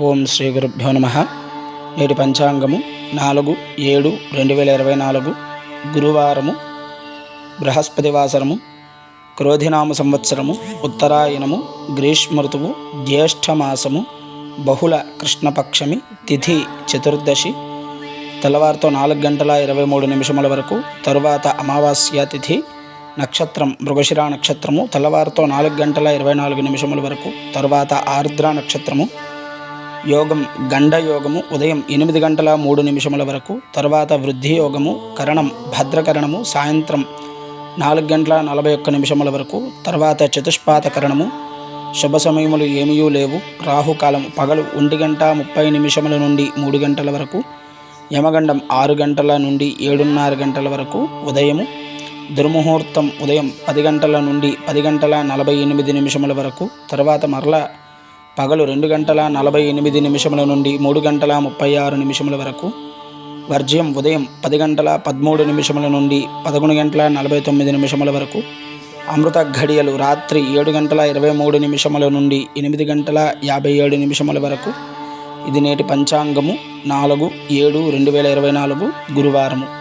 ఓం శ్రీ గురుభ్యో నమ. నేటి పంచాంగము నాలుగు ఏడు రెండు వేల ఇరవై నాలుగు గురువారము బృహస్పతి వాసరము క్రోధినామ సంవత్సరము ఉత్తరాయణము గ్రీష్మ ఋతువు జ్యేష్ఠమాసము బహుళ కృష్ణపక్షమి తిథి చతుర్దశి తెల్లవారితో నాలుగు గంటల ఇరవై మూడు నిమిషముల వరకు తరువాత అమావాస్య తిథి నక్షత్రం మృగశిర నక్షత్రము తెల్లవారితో నాలుగు గంటల ఇరవై నాలుగు నిమిషముల వరకు తరువాత ఆర్ద్ర నక్షత్రము యోగం గండ యోగము ఉదయం ఎనిమిది గంటల మూడు నిమిషముల వరకు తర్వాత వృద్ధి యోగము కరణం భద్రకరణము సాయంత్రం నాలుగు గంటల నలభై ఒక్క నిమిషముల వరకు తర్వాత చతుష్పాత కరణము. శుభ సమయములు ఏమీయూ లేవు. రాహుకాలం పగలు ఒంటి గంట ముప్పై నిమిషముల నుండి మూడు గంటల వరకు యమగండం ఆరు గంటల నుండి ఏడున్నర గంటల వరకు ఉదయము. దుర్ముహూర్తం ఉదయం పది గంటల నుండి పది గంటల నలభై ఎనిమిది నిమిషముల వరకు తర్వాత మరలా పగలు రెండు గంటల నలభై ఎనిమిది నిమిషముల నుండి మూడు గంటల ముప్పై ఆరు నిమిషముల వరకు వర్జ్యం ఉదయం పది గంటల పదమూడు నిమిషముల నుండి పదకొండు గంటల నలభై తొమ్మిది నిమిషముల వరకు అమృత ఘడియలు రాత్రి ఏడు గంటల ఇరవై మూడు నిమిషముల నుండి ఎనిమిది గంటల యాభై ఏడు నిమిషముల వరకు. ఇది నేటి పంచాంగము నాలుగు ఏడు రెండు వేల ఇరవై నాలుగు గురువారము.